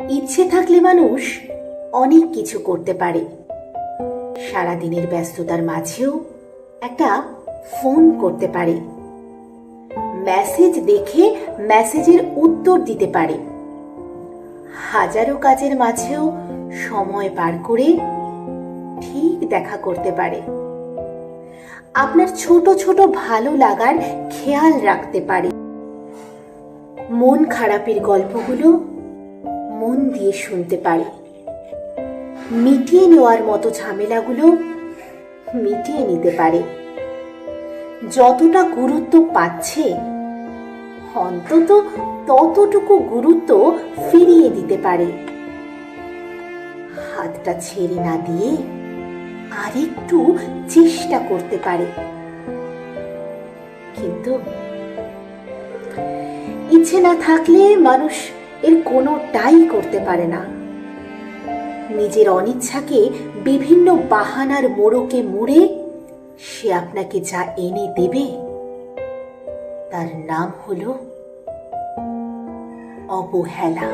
ইচ্ছে থাকলে মানুষ অনেক কিছু করতে পারে। সারাদিনের ব্যস্ততার মাঝেও একটা ফোন করতে পারে। মেসেজ দেখে মেসেজের উত্তর দিতে পারে। হাজারো কাজের মাঝেও সময় পার করে ঠিক দেখা করতে পারে। আপনার ছোট ছোট ভালো লাগার খেয়াল রাখতে পারে। মন খারাপের গল্পগুলো মন দিয়ে শুনতে পারে। মিটিয়ে নেওয়ার মতো ঝামেলাগুলো মিটিয়ে নিতে পারে। যতটা গুরুত্ব পাচ্ছে, অন্তত ততটুকু গুরুত্ব ফিরিয়ে দিতে পারে। হাতটা ছেড়ে না দিয়ে আরেকটু চেষ্টা করতে পারে। কিন্তু ইচ্ছে না থাকলে মানুষ এর কোনোটাই করতে পারে না। নিজের অনিচ্ছাকে বিভিন্ন বাহানার মোড়কে মুড়ে সে আপনাকে যা এনে দেবে, তার নাম হলো অবহেলা।